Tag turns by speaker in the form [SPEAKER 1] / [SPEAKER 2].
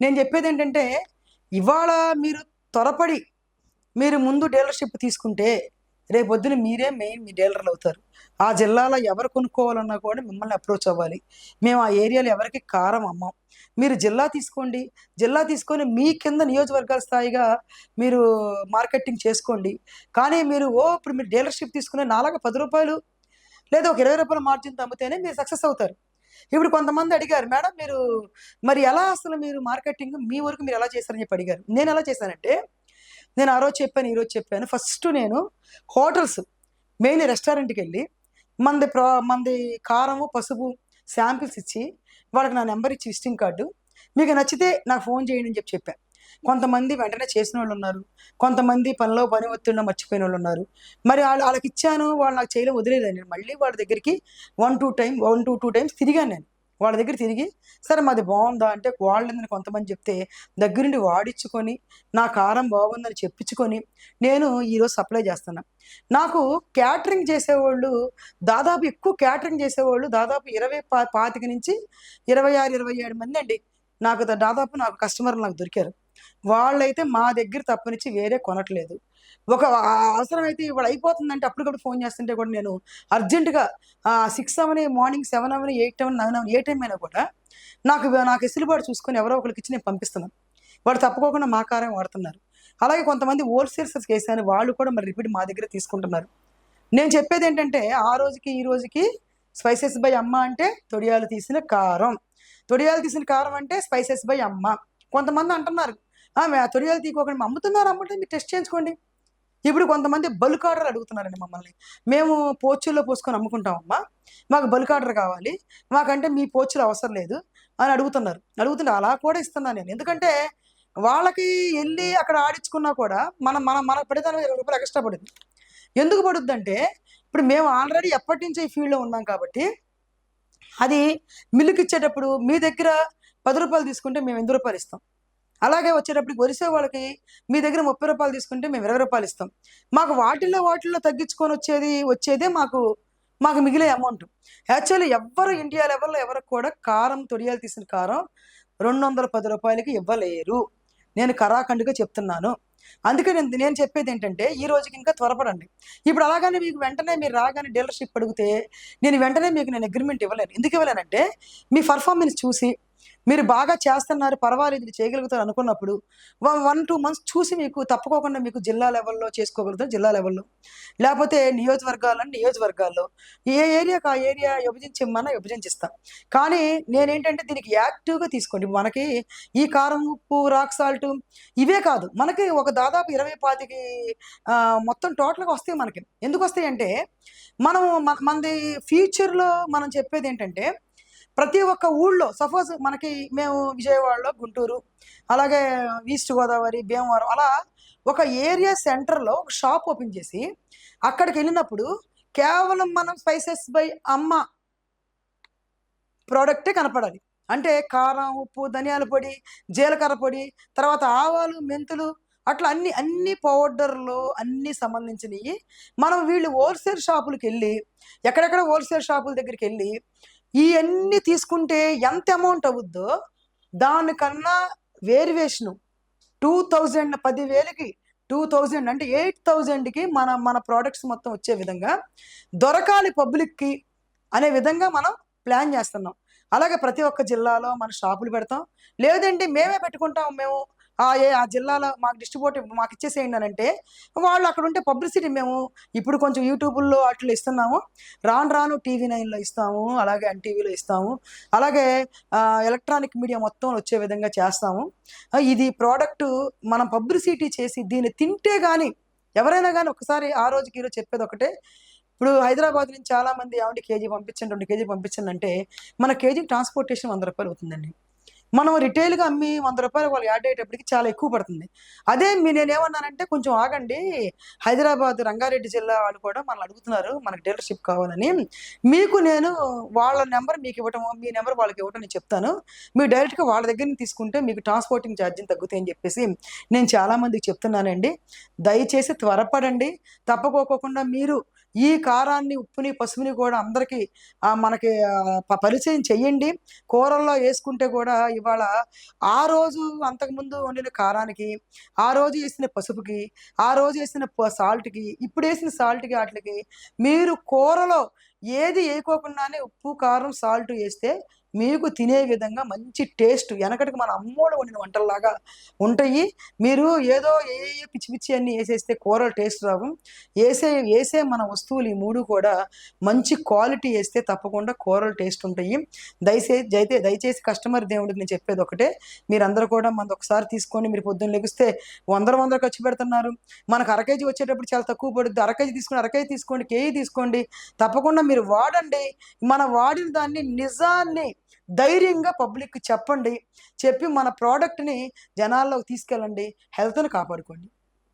[SPEAKER 1] నేను చెప్పేది ఏంటంటే ఇవాళ మీరు త్వరపడి మీరు ముందు డీలర్షిప్ తీసుకుంటే రేపొద్దున మీరే మెయిన్ మీ డీలర్లు అవుతారు. ఆ జిల్లాలో ఎవరు కొనుక్కోవాలన్నా కూడా మిమ్మల్ని అప్రోచ్ అవ్వాలి. మేము ఆ ఏరియాలో ఎవరికి కారం అమ్మాం. మీరు జిల్లా తీసుకోండి. జిల్లా తీసుకొని మీ కింద నియోజకవర్గాల స్థాయిగా మీరు మార్కెటింగ్ చేసుకోండి. కానీ మీరు ఓ ఇప్పుడు మీరు డీలర్షిప్ తీసుకునే నాలుగు పది రూపాయలు లేదా ఒక ఇరవై రూపాయల మార్జిన్ అమ్మితేనే మీరు సక్సెస్ అవుతారు. ఇప్పుడు కొంతమంది అడిగారు మేడం మీరు మరి ఎలా అసలు మీరు మార్కెటింగ్ మీ వరకు మీరు ఎలా చేశారని చెప్పి అడిగారు. నేను ఎలా చేశానంటే నేను ఆ రోజు చెప్పాను ఈరోజు చెప్పాను. ఫస్ట్ నేను హోటల్స్ మెయిన్ రెస్టారెంట్కి వెళ్ళి మంది ప్రా మంది కారము పసుపు శాంపిల్స్ ఇచ్చి వాళ్ళకి నా నెంబర్ ఇచ్చి విజిటింగ్ కార్డు. మీకు నచ్చితే నాకు ఫోన్ చేయండి అని చెప్పి చెప్పాను కొంతమంది వెంటనే చేసిన వాళ్ళు ఉన్నారు. కొంతమంది పనిలో పని ఒత్తిడిలో మర్చిపోయిన వాళ్ళు ఉన్నారు. మరి వాళ్ళు వాళ్ళకి ఇచ్చాను వాళ్ళు నాకు చేయలేదు వదిలేదు నేను మళ్ళీ వాళ్ళ దగ్గరికి one two time one two two times తిరిగాను నేను. వాళ్ళ దగ్గర తిరిగి సరే మాది బాగుందా? అంటే వాళ్ళని కొంతమంది చెప్తే దగ్గరుండి వాడించుకొని నా కారం బాగుందని చెప్పించుకొని నేను ఈరోజు సప్లై చేస్తున్నా. నాకు క్యాటరింగ్ చేసేవాళ్ళు దాదాపు ఎక్కువ క్యాటరింగ్ చేసేవాళ్ళు దాదాపు ఇరవై పా పాతిక నుంచి ఇరవై ఆరు ఇరవై ఏడు మంది అండి. నాకు దాదాపు నాకు కస్టమర్లు నాకు దొరికారు. వాళ్ళైతే మా దగ్గర తప్పనిచ్చి వేరే కొనట్లేదు. ఒక అవసరం అవసరమైతే ఇప్పుడు అయిపోతుందంటే అప్పటికప్పుడు ఫోన్ చేస్తుంటే కూడా నేను అర్జెంటుగా సిక్స్ అవని మార్నింగ్ సెవెన్ అవని ఎయిట్ అవని నైన్ అవని ఏ టైం అయినా కూడా నాకు నాకు ఎసులుబాటు చూసుకొని ఎవరో ఒకరికి ఇచ్చి నేను పంపిస్తున్నాను. వాడు తప్పుకోకుండా మా కారం వాడుతున్నారు. అలాగే కొంతమంది హోల్సేల్స్ వేసాను వాళ్ళు కూడా మరి రిపీట్ మా దగ్గర తీసుకుంటున్నారు. నేను చెప్పేది ఏంటంటే ఆ రోజుకి ఈ రోజుకి స్పైసెస్ బై అమ్మ అంటే తొడియాలు తీసిన కారం. తొడియాలు తీసిన కారం అంటే స్పైసెస్ బై అమ్మ. కొంతమంది అంటున్నారు ఆమె ఆ తొలియాలు తీసుకోకండి అమ్ముతున్నారు అమ్మంటే మీరు టెస్ట్ చేయించుకోండి. ఇప్పుడు కొంతమంది బల్క్ ఆర్డర్ అడుగుతున్నారండి మమ్మల్ని. మేము పోచుల్లో పోసుకొని అమ్ముకుంటామమ్మా. మాకు బల్క్ ఆర్డర్ కావాలి. మాకంటే మీ పోచులు అవసరం లేదు అని అడుగుతున్నారు. అడుగుతుంటే అలా కూడా ఇస్తున్నాను నేను. ఎందుకంటే వాళ్ళకి వెళ్ళి అక్కడ ఆడించుకున్నా కూడా మనం మన మన పడిదానం ఇరవై రూపాయలు ఎక్స్ట్రా పడింది ఎందుకు పడుద్ది అంటే ఇప్పుడు మేము ఆల్రెడీ ఎప్పటి నుంచో ఈ ఫీల్డ్లో ఉన్నాం కాబట్టి అది మిల్లుకి ఇచ్చేటప్పుడు మీ దగ్గర పది రూపాయలు తీసుకుంటే మేము ఎనిమిది రూపాయలు ఇస్తాం? అలాగే వచ్చేటప్పటికి వరిసే వాళ్ళకి మీ దగ్గర ముప్పై రూపాయలు తీసుకుంటే మేము ఇరవై రూపాయలు ఇస్తాం. మాకు వాటిల్లో వాటిల్లో తగ్గించుకొని వచ్చేది వచ్చేదే మాకు మాకు మిగిలే అమౌంట్ యాక్చువల్లీ ఎవ్వరు ఇండియా లెవెల్లో ఎవరికి కూడా కారం తొడియాలు తీసిన కారం రెండు వందల పది రూపాయలకి ఇవ్వలేరు. నేను కరాఖండ్గా చెప్తున్నాను. అందుకే నేను నేను చెప్పేది ఏంటంటే ఈ రోజుకి ఇంకా త్వరపడండి. ఇప్పుడు అలాగని మీకు వెంటనే మీరు రాగానే డీలర్షిప్ అడిగితే నేను వెంటనే మీకు నేను అగ్రిమెంట్ ఇవ్వలేను. ఎందుకు ఇవ్వలేనంటే మీ పర్ఫార్మెన్స్ చూసి మీరు బాగా చేస్తున్నారు పర్వాలేదు ఇది చేయగలుగుతారు అనుకున్నప్పుడు వన్ టూ మంత్స్ చూసి మీకు తప్పుకోకుండా మీకు జిల్లా లెవెల్లో చేసుకోగలుగుతారు జిల్లా లెవెల్లో. లేకపోతే నియోజకవర్గాలని నియోజకవర్గాల్లో ఏ ఏరియాకి ఆ ఏరియా విభజించమన్నా విభజించిస్తాం. కానీ నేనేంటంటే దీనికి యాక్టివ్గా తీసుకోండి. మనకి ఈ కారం ఉప్పు రాక్ సాల్ట్ ఇవే కాదు. మనకి ఒక దాదాపు ఇరవై పాతికి మొత్తం టోటల్గా వస్తాయి మనకి. ఎందుకు వస్తాయి అంటే మనం మనది ఫ్యూచర్లో మనం చెప్పేది ఏంటంటే ప్రతి ఒక్క ఊళ్ళో సపోజ్ మనకి మేము విజయవాడలో గుంటూరు అలాగే ఈస్ట్ గోదావరి భీమవరం అలా ఒక ఏరియా సెంటర్లో ఒక షాప్ ఓపెన్ చేసి అక్కడికి వెళ్ళినప్పుడు కేవలం మనం స్పైసెస్ బై అమ్మ ప్రోడక్టే కనపడాలి. అంటే కారం ఉప్పు ధనియాల పొడి జీలకర్ర పొడి తర్వాత ఆవాలు మెంతులు అట్లా అన్ని అన్ని పౌడర్లు అన్ని సంబంధించినవి మనం వీళ్ళు హోల్సేల్ షాపులకు వెళ్ళి ఎక్కడెక్కడ హోల్సేల్ షాపుల దగ్గరికి వెళ్ళి ఇవన్నీ తీసుకుంటే ఎంత అమౌంట్ అవుద్దో దానికన్నా వేరియేషను టూ థౌజండ్ పదివేలకి టూ థౌజండ్ అంటే ఎయిట్ థౌజండ్కి మన మన ప్రోడక్ట్స్ మొత్తం వచ్చే విధంగా దొరకాలి పబ్లిక్కి అనే విధంగా మనం ప్లాన్ చేస్తున్నాం. అలాగే ప్రతి ఒక్క జిల్లాలో మన షాపులు పెడతాం. లేదంటే మేమే పెట్టుకుంటాం మేము. ఏ ఆ జిల్లాలో మాకు డిస్ట్రిబ్యూట్ మాకు ఇచ్చేసేయండి అని అంటే వాళ్ళు అక్కడ ఉంటే పబ్లిసిటీ మేము ఇప్పుడు కొంచెం యూట్యూబ్లో అట్లా ఇస్తున్నాము. రాను రాను టీవీ నైన్లో ఇస్తాము అలాగే ఎన్టీవీలో ఇస్తాము. అలాగే ఎలక్ట్రానిక్ మీడియా మొత్తం వచ్చే విధంగా చేస్తాము. ఇది ప్రోడక్ట్ మనం పబ్లిసిటీ చేసి దీన్ని తింటే కానీ ఎవరైనా కానీ ఒకసారి ఆ రోజుకి ఈరోజు చెప్పేది ఒకటే. ఇప్పుడు హైదరాబాద్ నుంచి చాలామంది ఏమంటే కేజీ పంపించండి రెండు కేజీ పంపించండి అంటే మన కేజీ ట్రాన్స్పోర్టేషన్ వంద రూపాయలు అవుతుందండి. మనం రిటైల్గా అమ్మి వంద రూపాయలు వాళ్ళు యాడ్ అయ్యేటప్పటికి చాలా ఎక్కువ పడుతుంది. అదే మీ నేనేమన్నానంటే కొంచెం ఆగండి. హైదరాబాద్ రంగారెడ్డి జిల్లా వాళ్ళు కూడా మనల్ని అడుగుతున్నారు. మనకు డీలర్షిప్ కావాలని. మీకు నేను వాళ్ళ నెంబర్ మీకు ఇవ్వటం మీ నెంబర్ వాళ్ళకి ఇవ్వటం నేను చెప్తాను. మీరు డైరెక్ట్గా వాళ్ళ దగ్గర తీసుకుంటే మీకు ట్రాన్స్పోర్టింగ్ ఛార్జీలు తగ్గుతాయి అని చెప్పేసి నేను చాలామందికి చెప్తున్నానండి. దయచేసి త్వరపడండి. తప్పకోకుండా మీరు ఈ కారాన్ని ఉప్పుని పసుపుని కూడా అందరికీ మనకి ప- పరిచయం చెయ్యండి. కూరల్లో వేసుకుంటే కూడా ఇవాళ ఆ రోజు అంతకుముందు వండిన కారానికి ఆ రోజు వేసిన పసుపుకి ఆ రోజు వేసిన సాల్ట్కి ఇప్పుడు వేసిన సాల్ట్కి వాటికి మీరు కూరలో ఏది వేయకోకుండానే ఉప్పు కారం సాల్ట్ వేస్తే మీకు తినే విధంగా మంచి టేస్ట్ వెనకటికి మన అమ్మోళ్ళు వండిన వంటల్లాగా ఉంటాయి. మీరు ఏదో ఏ ఏ పిచ్చి పిచ్చి అన్ని వేసేస్తే కూరలు టేస్ట్ రావు. వేసే వేసే మన వస్తువులు ఈ మూడు కూడా మంచి క్వాలిటీ వేస్తే తప్పకుండా కూరలు టేస్ట్ ఉంటాయి. దయచేసి అయితే దయచేసి కస్టమర్ దేవుడికి నేను చెప్పేది ఒకటే. మీరందరూ కూడా మనది ఒకసారి తీసుకొని మీరు పొద్దున్న లెగిస్తే వందల వందలు ఖర్చు పెడుతున్నారు. మనకు అరకేజీ వచ్చేటప్పుడు చాలా తక్కువ పడుద్ది. అరకేజీ తీసుకొని అరకేజీ తీసుకోండి కేజీ తీసుకోండి. తప్పకుండా మీరు వాడండి. మన వాడిన దాన్ని నిజాన్ని ధైర్యంగా పబ్లిక్కి చెప్పండి చెప్పి మన ప్రోడక్ట్ని జనాల్లోకి తీసుకెళ్ళండి హెల్త్ని కాపాడుకోండి.